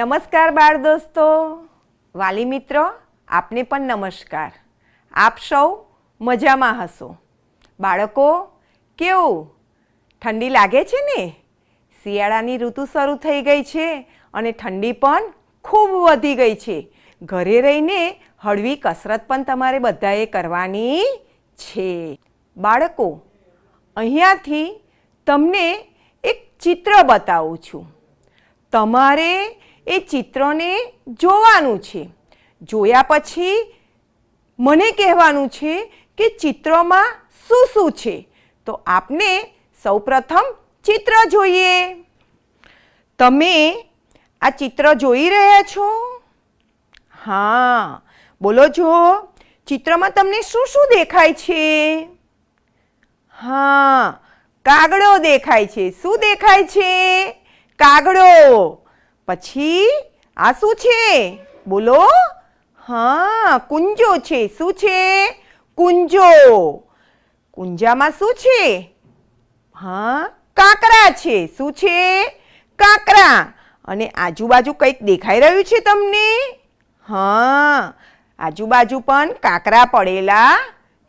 નમસ્કાર બાળ દોસ્તો. વાલી મિત્રો, આપને પણ નમસ્કાર. આપ સૌ મજામાં હશો. બાળકો, કેવું? ઠંડી લાગે છે ને? શિયાળાની ઋતુ શરૂ થઈ ગઈ છે અને ઠંડી પણ ખૂબ વધી ગઈ છે. ઘરે રહીને હળવી કસરત પણ તમારે બધાએ કરવાની છે. બાળકો, અહીંયાથી તમને એક ચિત્ર બતાવું છું. તમારે એ ચિત્રને જોવાનું છે. જોયા પછી મને કહેવાનું છે કે ચિત્રમાં શું શું છે? તો આપને સૌપ્રથમ ચિત્ર જોઈએ. તમે આ ચિત્ર જોઈ રહ્યા છો? હા. બોલો જો ચિત્રમાં તમને શું શું દેખાય છે? હા. કાગડો દેખાય છે. શું દેખાય છે? કાગડો. પછી આ શું છે? બોલો. હા, કુંજો છે. શું છે? કુંજો. કુંજામાં શું છે? હા, કાંકરા છે. શું છે? કાંકરા. અને આજુબાજુ કંઈક દેખાઈ રહ્યું છે તમને? હા, આજુબાજુ પણ કાંકરા પડેલા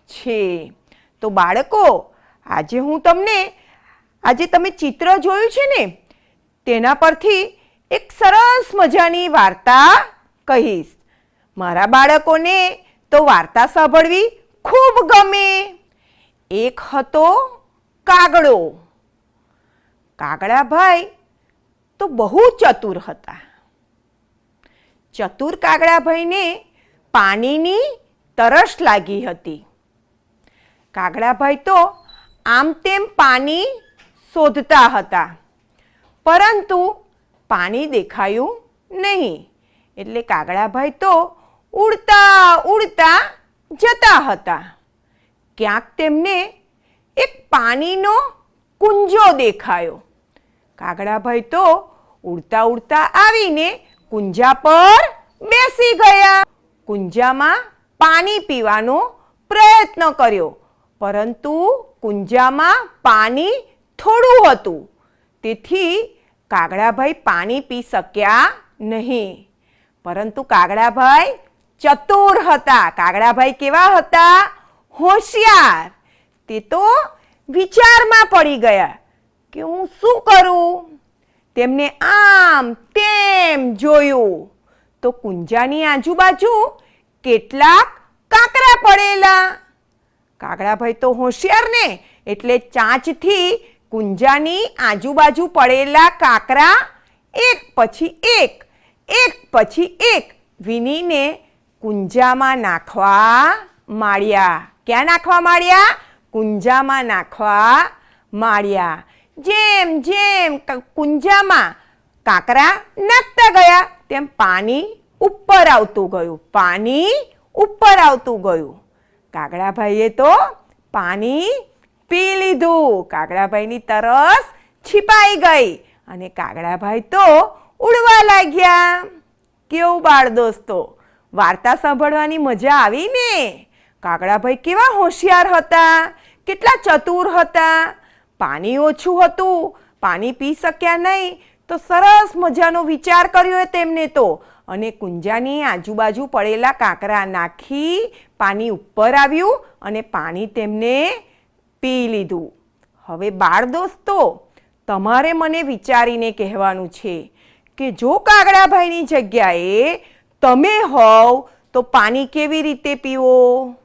છે. તો બાળકો, આજે હું તમને, આજે તમે ચિત્ર જોયું છે ને, તેના પરથી એક સરસ મજાની વાર્તા કહીશ. મારા બાળકોને તો વાર્તા સાંભળવી ખૂબ ગમે. એક હતો કાગડો. કાગડાભાઈ તો બહુ ચતુર હતા. ચતુર કાગડાભાઈને પાણીની તરસ લાગી હતી. કાગડાભાઈ તો આમ તેમ પાણી શોધતા હતા. પરંતુ પાણી દેખાયું નહીં. એટલે કાગડાભાઈ તો ઉડતા ઉડતા જતા હતા. ક્યાંક તેમને એક પાણીનો કુંજો દેખાયો. કાગડાભાઈ તો ઉડતા ઉડતા આવીને કુંજા પર બેસી ગયા. કુંજામાં પાણી પીવાનો પ્રયત્ન કર્યો, પરંતુ કુંજામાં પાણી થોડું હતું. તેથી કાગડાભાઈ પાણી પી શક્યા નહીં. પરંતુ કાગડાભાઈ ચતુર હતા. કાગડાભાઈ કેવા હતા? હોશિયાર. તે તો વિચારમાં પડી ગયા કે હું શું કરું? તેમને આમ તેમ જોયું. તો કુંજાની આજુબાજુ કેટલાક કાકરા પડેલા. કાગડાભાઈ તો હોશિયાર ને એટલે ચાંચથી કુંજાની આજુબાજુ પડેલા કાકરા, એક પછી એક એક પછી એક, વિનીને કુંજામાં નાખવા માળ્યા ક્યાં નાખવા માંડ્યા? કુંજામાં નાખવા માળ્યા જેમ જેમ કુંજામાં કાકરા નાખતા ગયા, તેમ પાણી ઉપર આવતું ગયું, પાણી ઉપર આવતું ગયું. કાગડાભાઈએ તો પાણી પી લીધું. કાગડાભાઈની તરસ છીપાઈ ગઈ અને કાગડાભાઈ તો ઉડવા લાગ્યા. કેવું બાળ દોસ્તો? વાર્તા સાંભળવાની મજા આવી ને? કાગડાભાઈ કેવા હોશિયાર હતા, કેટલા ચતુર હતા. પાણી ઓછું હતું, પાણી પી શક્યા નહીં, તો સરસ મજાનો વિચાર કર્યો તેમને તો. અને કુંજાની આજુબાજુ પડેલા કાંકરા નાખી પાણી ઉપર આવ્યું અને પાણી તેમને પી લીધું. હવે બાળ દોસ્તો, તમારે મને વિચારીને કહેવાનું છે કે જો કાગડાભાઈની જગ્યાએ તમે હોવ, તો પાણી કેવી રીતે પીવો?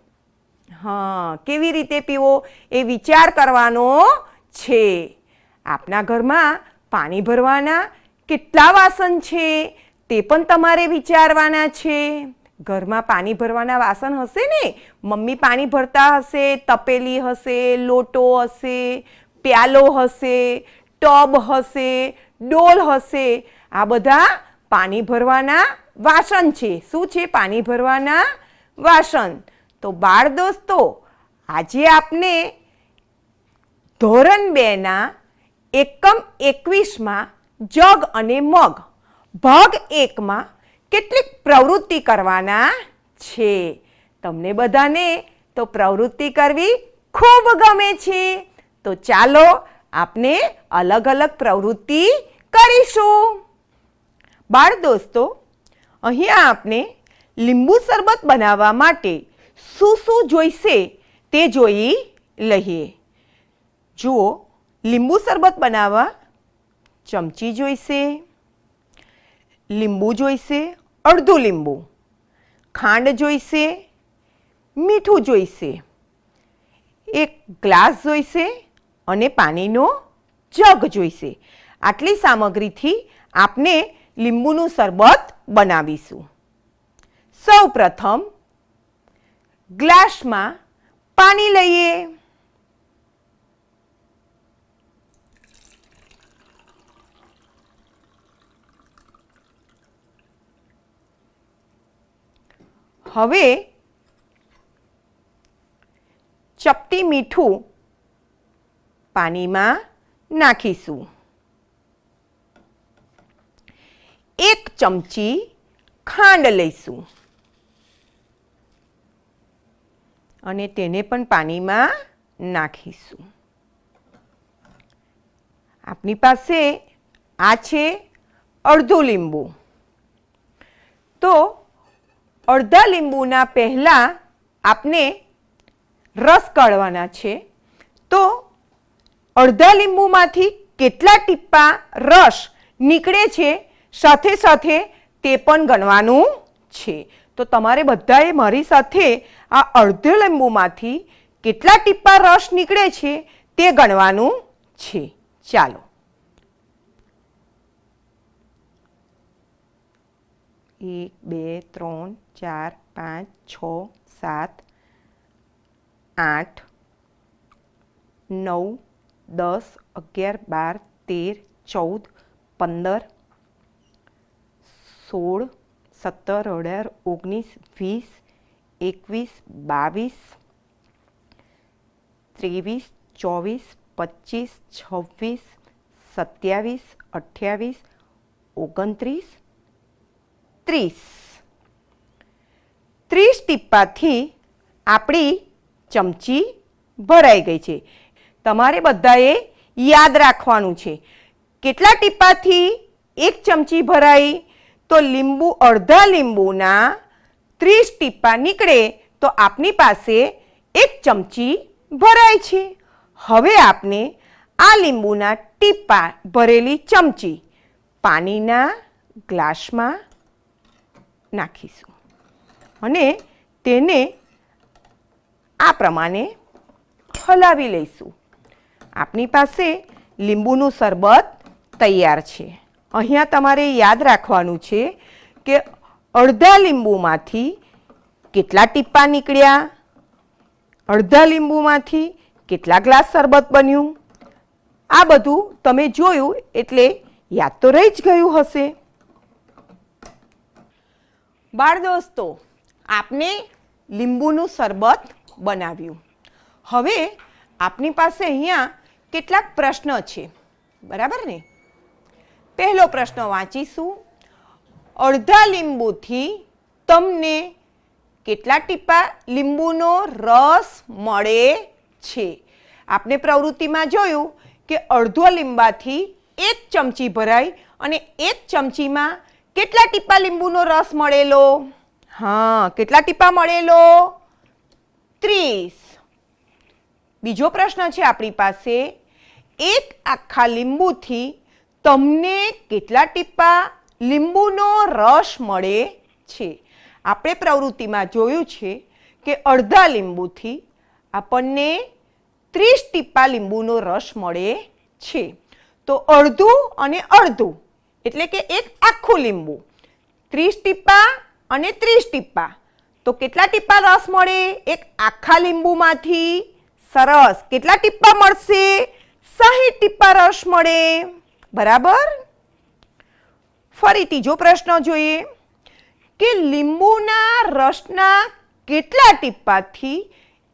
હા, કેવી રીતે પીવો એ વિચાર કરવાનો છે. આપના ઘરમાં પાણી ભરવાના કેટલા વાસણ છે તે પણ તમારે વિચારવાના છે. ઘરમાં પાણી ભરવાના વાસણ હશે ને? મમ્મી પાણી ભરતા હશે, તપેલી હશે, લોટો હશે, પ્યાલો હશે, ટબ હશે, ડોલ હશે. આ બધા પાણી ભરવાના વાસણ છે. શું છે પાણી ભરવાના વાસણ? તો બાળ દોસ્તો, આજે આપને ધોરણ બેના એકમ એકવીસમાં જગ અને મગ. ભાગ એકમાં કેટલીક પ્રવૃત્તિ કરવાના છે. તમને બધાને તો પ્રવૃત્તિ કરવી ખૂબ ગમે છે. તો ચાલો આપને અલગ અલગ પ્રવૃત્તિ કરીશું. બાળ દોસ્તો, અહીંયા આપણે લીંબુ શરબત બનાવવા માટે શું શું જોઈશે તે જોઈ લઈએ. જુઓ, લીંબુ શરબત બનાવવા ચમચી જોઈશે. લીંબુ જોઈશે, અડધું લીંબુ. ખાંડ જોઈશે, મીઠું જોઈશે. એક ગ્લાસ જોઈશે અને પાણીનો જગ જોઈશે. આટલી સામગ્રીથી આપણે લીંબુનું શરબત બનાવીશું. સૌ પ્રથમ ગ્લાસમાં પાણી લઈએ. હવે ચપટી મીઠું પાણીમાં નાખીશું. એક ચમચી ખાંડ લઈશું. અને તેને પણ પાણીમાં નાખીશું. આપની પાસે આ છે અડધું લીંબુ. તો અડધા લીંબુના પહેલાં આપને રસ કાઢવાના છે. તો અડધા લીંબુમાંથી કેટલા ટીપ્પા રસ નીકળે છે સાથે સાથે તે પણ ગણવાનું છે. તો તમારે બધાએ મારી સાથે આ અડધે લીંબુમાંથી કેટલા ટીપ્પા રસ નીકળે છે તે ગણવાનું છે. ચાલો. એક, બે, ત્રણ, ચાર, પાંચ, છ, સાત, આઠ, નવ, દસ, અગિયાર, બાર, તેર, ચૌદ, પંદર, સોળ, સત્તર, અઢાર, ઓગણીસ, વીસ, એકવીસ, બાવીસ, ત્રેવીસ, ચોવીસ, પચીસ, છવ્વીસ, સત્યાવીસ, અઠ્યાવીસ, ઓગણત્રીસ ત્રીસ. ત્રીસ ટીપ્પાથી આપણી ચમચી ભરાઈ ગઈ છે. તમારે બધાએ યાદ રાખવાનું છે. કેટલા ટીપ્પાથી એક ચમચી ભરાઈ? તો લીંબુ, અડધા લીંબુના ત્રીસ ટીપ્પા નીકળે તો આપની પાસે એક ચમચી ભરાય છે. હવે આપણે આ લીંબુના ટીપ્પા ભરેલી ચમચી પાણીના ગ્લાસમાં નાખીશું. અને તેને આ પ્રમાણે હલાવી લઈશું. આપની પાસે લીંબુનું શરબત તૈયાર છે. અહીંયા તમારે યાદ રાખવાનું છે કે અડધા લીંબુમાંથી કેટલા ટીપ્પા નીકળ્યા? અડધા લીંબુમાંથી કેટલા ગ્લાસ શરબત બન્યું? આ બધું તમે જોયું એટલે યાદ તો રહી જ ગયું હશે. બાળ દોસ્તો, આપને લીંબુનું શરબત બનાવ્યું. હવે આપની પાસે અહીંયા કેટલાક પ્રશ્ન છે. બરાબર ને? પહેલો પ્રશ્ન વાંચીશું. અડધા લીંબુથી તમને કેટલા ટીપા લીંબુનો રસ મળે છે? આપણે પ્રવૃત્તિમાં જોયું કે અડધો લીંબાથી એક ચમચી ભરાય અને એક ચમચીમાં કેટલા ટીપા લીંબુનો રસ મળેલો? હા, કેટલા ટીપા મળેલો? ત્રીસ. બીજો પ્રશ્ન છે આપણી પાસે, એક આખા લીંબુથી તમને કેટલા ટીપા લીંબુનો રસ મળે છે? આપણે પ્રવૃત્તિમાં જોયું છે કે અડધા લીંબુથી આપણને ત્રીસ ટીપા લીંબુનો રસ મળે છે. તો અડધું અને અડધું એટલે કે એક આખું લીંબુ. ત્રીસ ટીપા અને ત્રીસ ટીપા. તો કેટલા ટીપા રસ મળે? એક આખા લીંબુમાંથી. સરસ. કેટલા ટીપા મળશે? સાહીઠ ટીપા રસ મળે. બરાબર? ફરી ત્રીજો પ્રશ્ન જોઈએ, કે લીંબુના રસના કેટલા ટીપાથી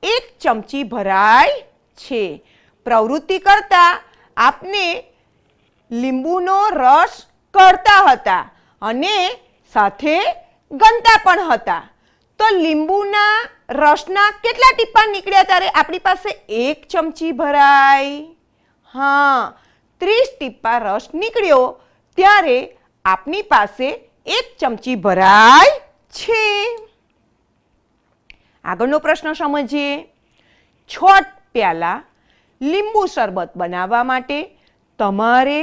એક ચમચી ભરાય છે? પ્રવૃત્તિ કરતા આપને લીંબુનો રસ કરતા હતા અને સાથે ગણતા પણ હતા. તો લીંબુના રસના કેટલા ટીપા નીકળ્યા ત્યારે? આપણી પાસે એક ચમચી ભરાય હા, ત્રીસ ટીપા રસ નીકળ્યો ત્યારે આપની પાસે એક ચમચી ભરાય છે. આગળનો પ્રશ્ન સમજીએ. છ પ્યાલા લીંબુ શરબત બનાવવા માટે તમારે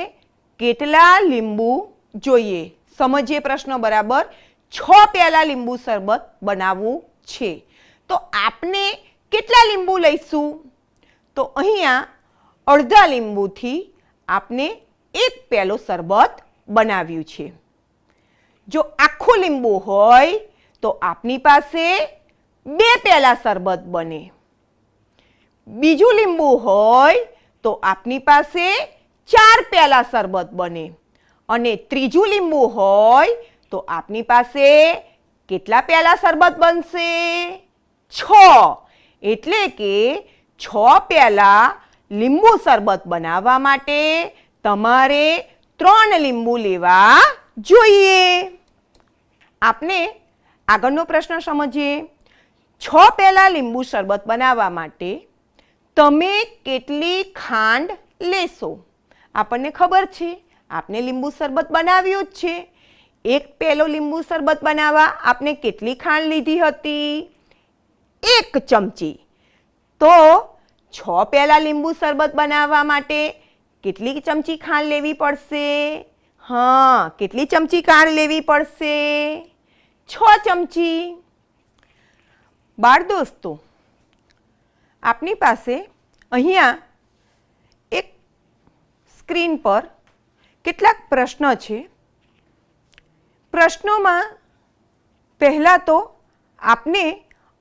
કેટલા લીંબુ જોઈએ? સમજીએ પ્રશ્ન બરાબર. છ પ્યાલા લીંબુ શરબત બનાવવું છે. તો આપને કેટલા લીંબુ લઈશું? તો અહીંયા અડધા લીંબુથી આપણે એક પ્યાલો શરબત બનાવ્યું છે. જો આખું લીંબુ હોય તો આપની પાસે બે પ્યાલા શરબત બને. બીજું લીંબુ હોય તો આપની પાસે ચાર પ્યાલા શરબત બને. અને ત્રીજું લીંબુ હોય તો આપની પાસે કેટલા પ્યાલા શરબત બનશે? છ. એટલે કે છ પ્યાલા લીંબુ શરબત બનાવવા માટે તમારે ત્રણ લીંબુ લેવા જોઈએ. આપને આગળનો પ્રશ્ન સમજીએ. છ પહેલાં લીંબુ શરબત બનાવવા માટે તમે કેટલી ખાંડ લેશો? આપણને ખબર છે. આપને લીંબુ શરબત બનાવ્યું જ છે. એક પેલો લીંબુ શરબત બનાવવા આપને કેટલી ખાંડ લીધી હતી? એક ચમચી. તો છ પેલા લીંબુ શરબત બનાવવા માટે કેટલી ચમચી ખાંડ લેવી પડશે? હા, કેટલી ચમચી ખાંડ લેવી પડશે? છ ચમચી. બાળ દોસ્તો, આપની પાસે અહીંયા સ્ક્રીન પર કેટલાક પ્રશ્ન છે. પ્રશ્નોમાં પહેલાં તો આપને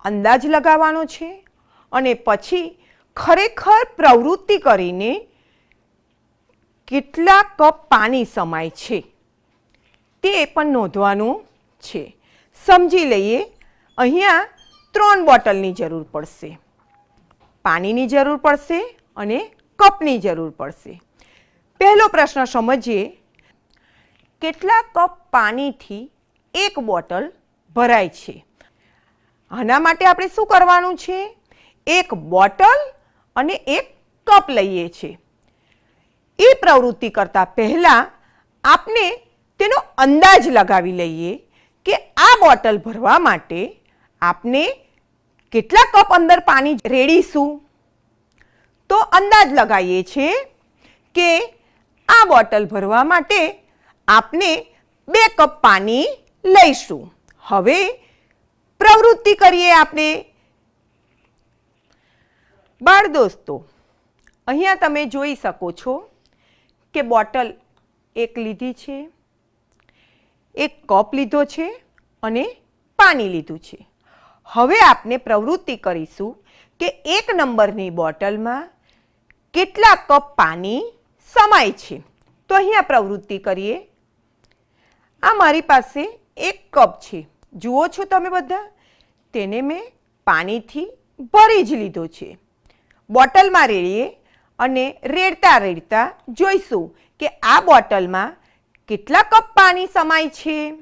અંદાજ લગાવવાનો છે અને પછી ખરેખર પ્રવૃત્તિ કરીને કેટલા કપ પાણી સમાય છે તે પણ નોંધવાનું છે. સમજી લઈએ, અહીંયા ત્રણ બોટલની જરૂર પડશે. પાણીની જરૂર પડશે અને કપની જરૂર પડશે. પહેલો પ્રશ્ન સમજીએ. કેટલા કપ પાણીથી એક બોટલ ભરાય છે? આના માટે આપણે શું કરવાનું છે? એક બોટલ અને એક કપ લઈએ છીએ. એ પ્રવૃત્તિ કરતાં પહેલાં આપને તેનો અંદાજ લગાવી લઈએ કે આ બોટલ ભરવા માટે આપને કેટલા કપ અંદર પાણી રેડીશું તો અંદાજ લગાવીએ છીએ કે આ બોટલ ભરવા માટે આપને બે કપ પાણી લઈશું. હવે પ્રવૃત્તિ કરીએ આપણે. બાળ દોસ્તો, અહીંયા તમે જોઈ શકો છો કે બોટલ એક લીધી છે, એક કપ લીધો છે અને પાણી લીધું છે. હવે આપણે પ્રવૃત્તિ કરીશું કે એક નંબરની બોટલમાં કેટલા કપ પાણી સમાય છે. તો અહીંયા પ્રવૃત્તિ કરીએ. આ મારી પાસે એક કપ છે. જુઓ છો તમે બધા? તેને મેં પાણીથી ભરી જ લીધો છે. બોટલમાં રેડીએ અને રેડતા રેડતા જોઈશું કે આ બોટલમાં કેટલા કપ પાણી સમાય છે.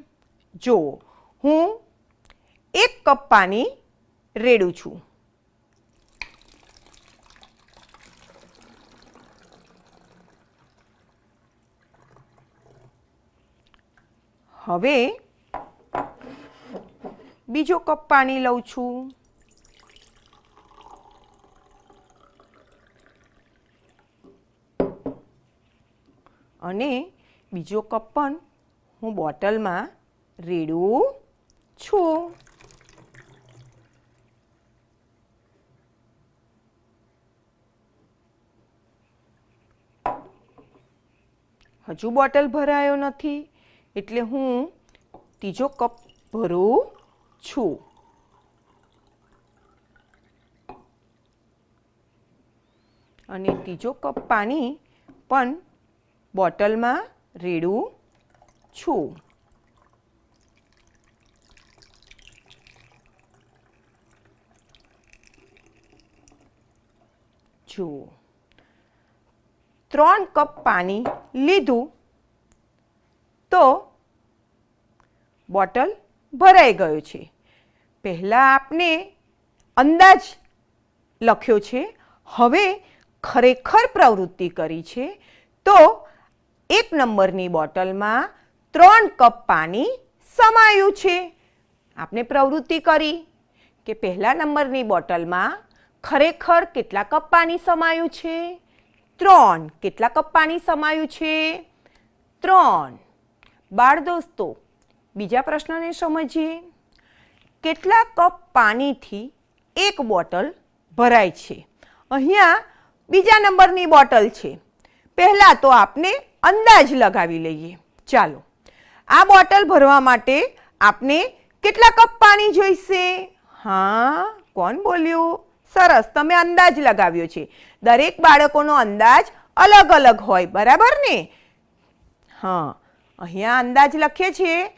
જુઓ, હું એક કપ પાણી રેડું છું. હવે બીજો કપ પાણી લઉં છું. અને બીજો કપ પણ હું બોટલમાં રેડું છું. હજુ બોટલ ભરાયો નથી. એટલે હું ત્રીજો કપ ભરું છું. અને ત્રીજો કપ પાણી પણ બોટલમાં રેડું છું. જુઓ. ત્રણ કપ પાણી લીધું. તો બોટલ ભરાઈ ગયો છે. પહેલાં આપણે અંદાજ લખ્યો છે, હવે ખરેખર પ્રવૃત્તિ કરી છે. તો એક નંબરની બોટલમાં ત્રણ કપ પાણી સમાયું છે. આપણે પ્રવૃત્તિ કરી કે પહેલા નંબરની બોટલમાં ખરેખર કેટલા કપ પાણી સમાયું છે? ત્રણ. કેટલા કપ પાણી સમાયું છે? ત્રણ. બાળ દોસ્તો બીજા પ્રશ્નને સમજીએ. કેટલા કપ પાણીથી એક બોટલ ભરાય છે? અહીંયા બીજા નંબરની બોટલ છે. પહેલાં તો આપને અંદાજ લગાવી લઈએ. ચાલો, આ બોટલ ભરવા માટે આપને કેટલા કપ પાણી જોઈશે? હા, કોણ બોલ્યું? સરસ, તમે અંદાજ લગાવ્યો છે. દરેક બાળકોનો અંદાજ અલગ અલગ હોય, બરાબર ને? હા અહીંયા અંદાજ લખીએ છીએ.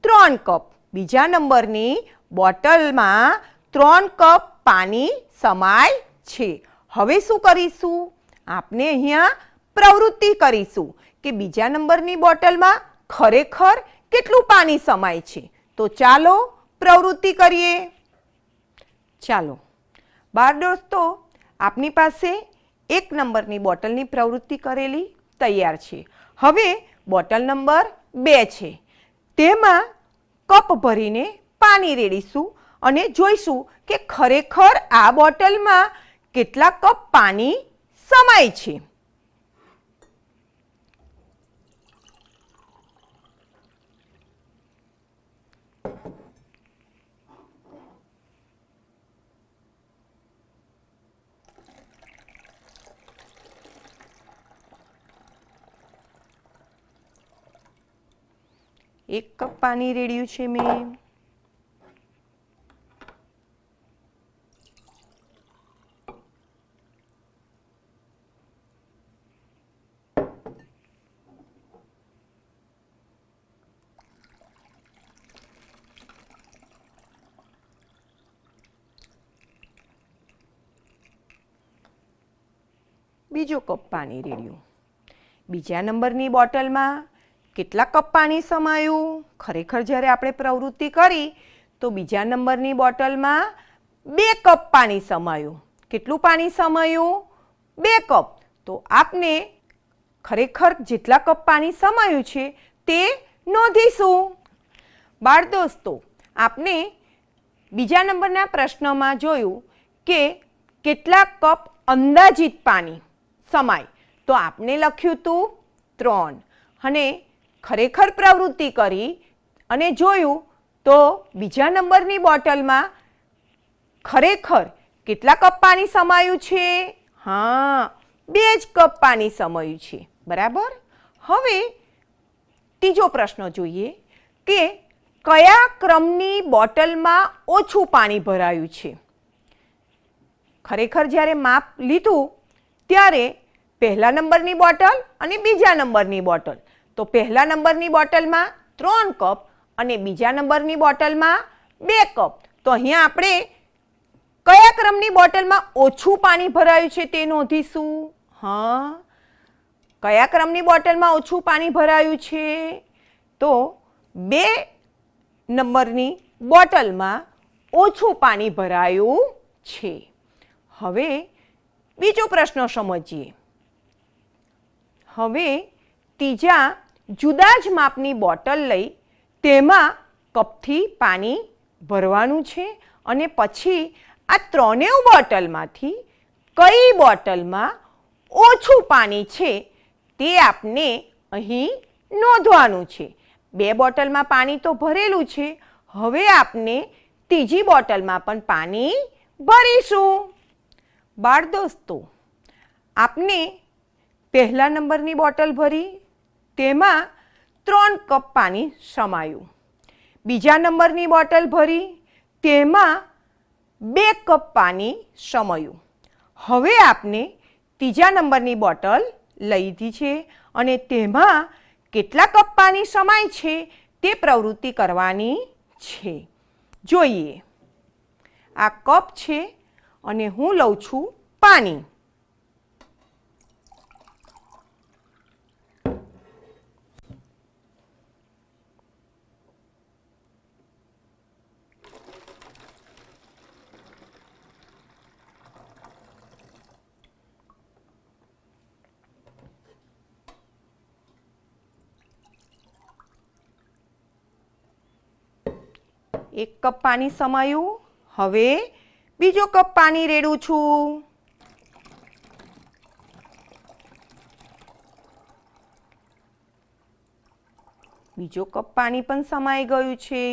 ત્રણ કપ. બીજા નંબરની બોટલમાં ત્રણ કપ પાણી સમાય છે. હવે શું કરીશું? આપણે અહીંયા પ્રવૃત્તિ કરીશું કે બીજા નંબરની બોટલમાં ખરેખર કેટલું પાણી સમાય છે. તો ચાલો પ્રવૃત્તિ કરીએ. ચાલો. બાર દોસ્તો, આપની પાસે એક નંબરની બોટલની પ્રવૃત્તિ કરેલી તૈયાર છે. હવે બોટલ નંબર બે છે. તેમાં કપ ભરીને પાણી રેડીશું અને જોઈશું કે ખરેખર આ બોટલમાં કેટલા કપ પાણી સમાય છે. એક કપ પાણી રેડ્યું છે મેં. બીજો કપ પાણી રેડ્યું. બીજા નંબરની બોટલમાં કેટલા કપ પાણી સમાયું. ખરેખર જ્યારે આપણે પ્રવૃત્તિ કરી, તો બીજા નંબરની બોટલમાં બે કપ પાણી સમાયું. કેટલું પાણી સમાયું? બે કપ. તો આપને ખરેખર જેટલા કપ પાણી સમાયું છે, તે નોંધીશું. બાળ દોસ્તો, આપને બીજા નંબરના પ્રશ્નમાં જોયું કે કેટલા કપ અંદાજિત પાણી સમાય. તો આપને લખ્યું હતું ત્રણ. અને ખરેખર પ્રવૃત્તિ કરી અને જોયું તો બીજા નંબરની બોટલમાં ખરેખર કેટલા કપ પાણી સમાયું છે? હા, બે જ કપ પાણી સમાયું છે. બરાબર? હવે ત્રીજો પ્રશ્ન જોઈએ કે કયા ક્રમની બોટલમાં ઓછું પાણી ભરાયું છે? ખરેખર જ્યારે માપ લીધું, ત્યારે પહેલા નંબરની બોટલ અને બીજા નંબરની બોટલ. તો પહેલા નંબરની બોટલમાં ત્રણ કપ અને બીજા નંબરની બોટલમાં બે કપ. તો અહીંયા આપણે કયા ક્રમની બોટલમાં ઓછું પાણી ભરાયું છે તે નોંધીશું. હા. કયા ક્રમની બોટલમાં ઓછું પાણી ભરાયું છે? તો બે નંબરની બોટલમાં ઓછું પાણી ભરાયું છે. હવે બીજો પ્રશ્ન સમજીએ. હવે ત્રીજા જુદા જ માપની બોટલ લઈ તેમાં કપથી પાણી ભરવાનું છે અને પછી આ ત્રણેય બોટલમાંથી કઈ બોટલમાં ઓછું પાણી છે તે આપને અહીં નોંધવાનું છે. બે બોટલમાં પાણી તો ભરેલું છે. હવે આપને ત્રીજી બોટલમાં પણ પાણી ભરીશું. બાળ દોસ્તો, આપને પહેલા નંબરની બોટલ ભરી તેમાં ત્રણ કપ પાણી સમાયું. બીજા નંબરની બોટલ ભરી, તેમાં બે કપ પાણી સમાયું. હવે આપને ત્રીજા નંબરની બોટલ લીધી છે અને તેમાં કેટલા કપ પાણી સમાય છે તે પ્રવૃત્તિ કરવાની છે. જોઈએ. આ કપ છે અને હું લઉં છું પાણી. એક કપ પાણી સમાયું. હવે બીજો કપ પાણી રેડું છું. બીજો કપ પાણી પણ સમાઈ ગયું છે.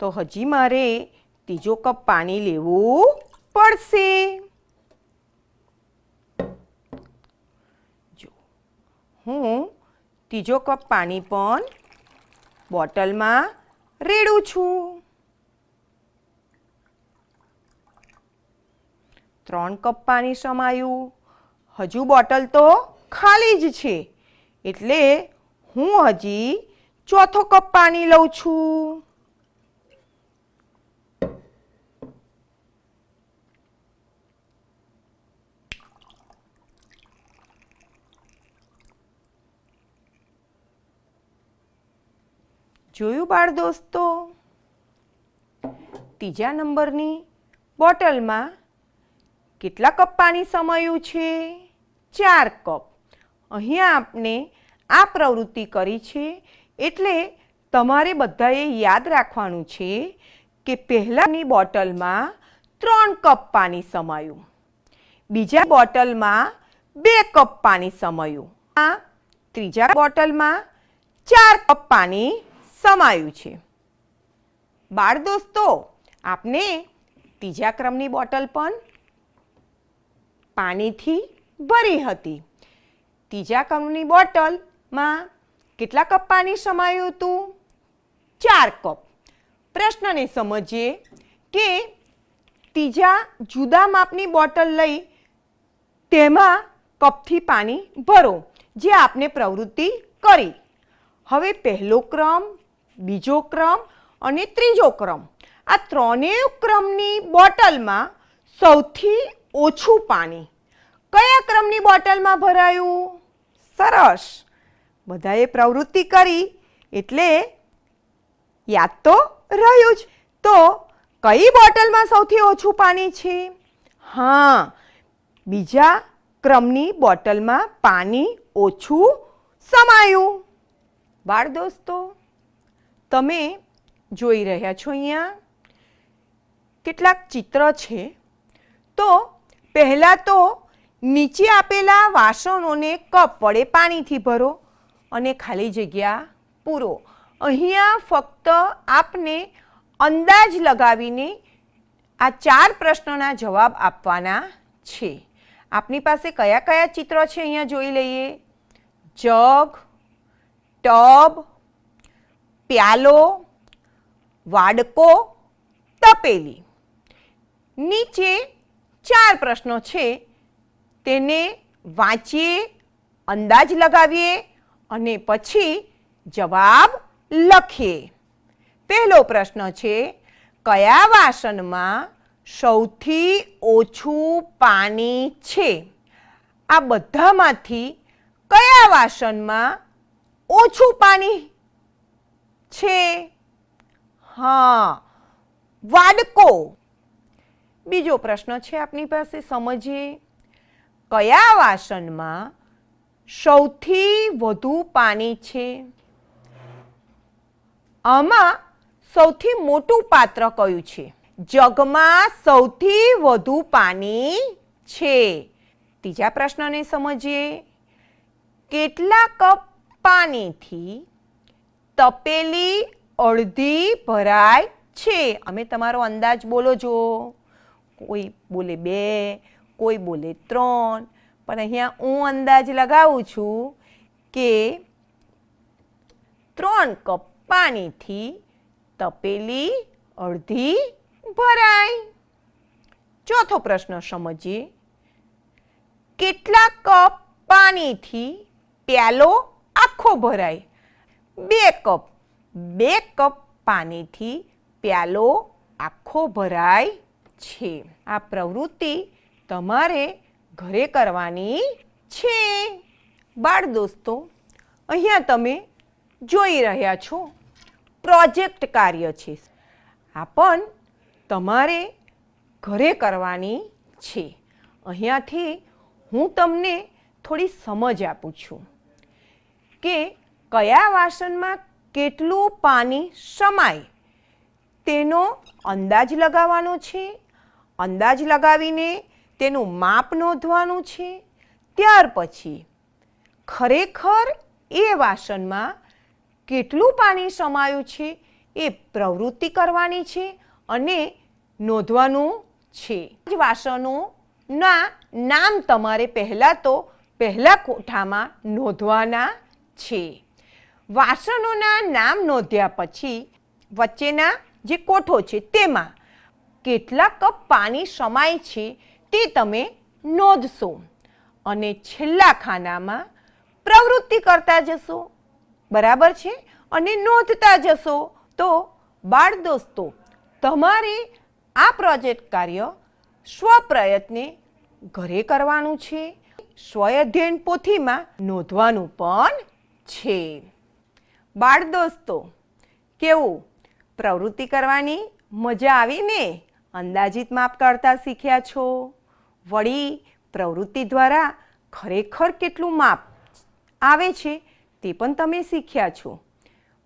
તો હજી મારે ત્રીજો કપ પાણી લેવું પડશે. જો, હું ત્રીજો કપ પાણી પણ બોટલમાં રેડું છું. ત્રણ કપ પાણી સમાયું. હજુ બોટલ તો ખાલી જ છે. એટલે હું હજી ચોથો કપ પાણી લઉં છું. જોયું બાળ દોસ્તો? ત્રીજા નંબરની બોટલમાં કેટલા કપ પાણી સમાયું છે? ચાર કપ. અહીંયા આપણે આ પ્રવૃત્તિ કરી છે એટલે તમારે બધાએ યાદ રાખવાનું છે કે પહેલાંની બોટલમાં ત્રણ કપ પાણી સમાયું. બીજા બોટલમાં બે કપ પાણી સમાયું. આ ત્રીજા બોટલમાં ચાર કપ પાણી સમાયું છે. બાળ દોસ્તો, આપને ત્રીજા ક્રમની બોટલ પણ પાણીથી ભરી હતી. ત્રીજા ક્રમની બોટલમાં કેટલા કપ પાણી સમાયું હતું? ચાર કપ. પ્રશ્નને સમજીએ કે ત્રીજા જુદા માપની બોટલ લઈ તેમાં કપથી પાણી ભરો, જે આપને પ્રવૃત્તિ કરી. હવે પહેલો ક્રમ, બીજો ક્રમ અને ત્રીજો ક્રમ. આ ત્રણેય ક્રમની બોટલમાં સૌથી ઓછું પાણી. કયા ક્રમની બોટલમાં ભરાયું? સરસ. બધાએ પ્રવૃત્તિ કરી, એટલે યાદ તો રહ્યું જ. તો કઈ બોટલમાં સૌથી ઓછું પાણી છે? હા, બીજા ક્રમની બોટલમાં પાણી ઓછું સમાયું. બાળ દોસ્તો, તમે જોઈ રહ્યા છો અહીંયા કેટલાક ચિત્ર છે. તો પહેલાં તો નીચે આપેલા વાસણોને કપ વડે પાણીથી ભરો અને ખાલી જગ્યા પૂરો. અહીંયા ફક્ત આપને અંદાજ લગાવીને આ ચાર પ્રશ્નોના જવાબ આપવાના છે. આપની પાસે કયા કયા ચિત્રો છે અહીંયા જોઈ લઈએ. જગ, ટબ, પ્યાલો, વાડકો, તપેલી. નીચે ચાર પ્રશ્નો છે. તેને વાંચીએ, અંદાજ લગાવીએ અને પછી જવાબ લખીએ. પહેલો પ્રશ્ન છે, કયા વાસણમાં સૌથી ઓછું પાણી છે? આ બધામાંથી કયા વાસણમાં ઓછું પાણી છે? હા, વાડકો. બીજો પ્રશ્ન છે આપની પાસે, સમજીએ. કયા વાસણમાં સૌથી વધુ પાણી છે? આમાં સૌથી મોટું પાત્ર કયું છે? જગમાં સૌથી વધુ પાણી છે. ત્રીજા પ્રશ્નને સમજીએ. કેટલા કપ પાણીથી તપેલી અડધી ભરાય છે? અમે તમારો અંદાજ બોલો જો કોઈ બોલે બે, કોઈ બોલે ત્રણ. પણ અહીંયા હું અંદાજ લગાવું છું કે ત્રણ કપ પાણીથી તપેલી અડધી ભરાય. ચોથો પ્રશ્ન સમજીએ. કેટલા કપ પાણીથી પ્યાલો આખો ભરાય? બે કપ બે કપ પાણીથી પ્યાલો આખો ભરાય. છે. આ પ્રવૃત્તિ તમારે ઘરે કરવાની છે. બાળ દોસ્તો, અહીંયા તમે જોઈ રહ્યા છો પ્રોજેક્ટ કાર્ય છે. આ પણ તમારે ઘરે કરવાની છે. અહીંયાથી હું તમને થોડી સમજ આપું છું કે કયા વાસણમાં કેટલું પાણી સમાય તેનો અંદાજ લગાવવાનો છે અંદાજ લગાવીને તેનું માપ નોંધવાનું છે. ત્યાર પછી ખરેખર એ વાસણમાં કેટલું પાણી સમાયું છે એ પ્રવૃત્તિ કરવાની છે અને નોંધવાનું છે. જ વાસણોના નામ તમારે પહેલાં તો પહેલા કોઠામાં નોંધવાના છે. વાસણોના નામ નોંધ્યા પછી વચ્ચેના જે કોઠો છે તેમાં કેટલા કપ પાણી સમાય છે તે તમે નોંધશો. અને છેલ્લા ખાનામાં પ્રવૃત્તિ કરતા જશો. બરાબર છે? અને નોંધતા જશો. તો બાળ દોસ્તો, તમારે આ પ્રોજેક્ટ કાર્ય સ્વપ્રયત્ને ઘરે કરવાનું છે. સ્વઅધ્યયન પોથીમાં નોંધવાનું પણ છે. બાળ દોસ્તો, કેવું? પ્રવૃત્તિ કરવાની મજા આવી ને? અંદાજિત માપ કાઢતા શીખ્યા છો? વળી પ્રવૃત્તિ દ્વારા ખરેખર કેટલું માપ આવે છે તે પણ તમે શીખ્યા છો.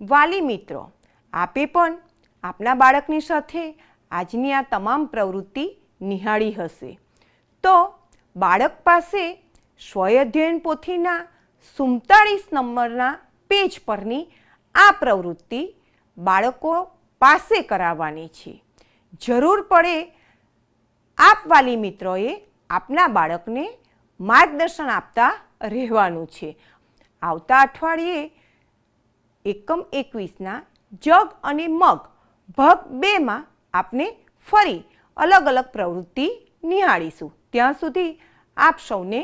વાલી મિત્રો, આપે પણ આપના બાળકની સાથે આજની આ તમામ પ્રવૃત્તિ નિહાળી હશે. તો બાળક પાસે સ્વયઅધ્યયન પોથીના સુમતાળીસ નંબરના પેજ પરની આ પ્રવૃત્તિ બાળકો પાસે કરાવવાની છે. જરૂર પડે આપ વાલી મિત્રોએ આપના બાળકને માર્ગદર્શન આપતા રહેવાનું છે. આવતા અઠવાડિયે એકમ એકવીસના જગ અને મગ ભાગ બેમાં આપને ફરી અલગ અલગ પ્રવૃત્તિ નિહાળીશું. ત્યાં સુધી આપ સૌને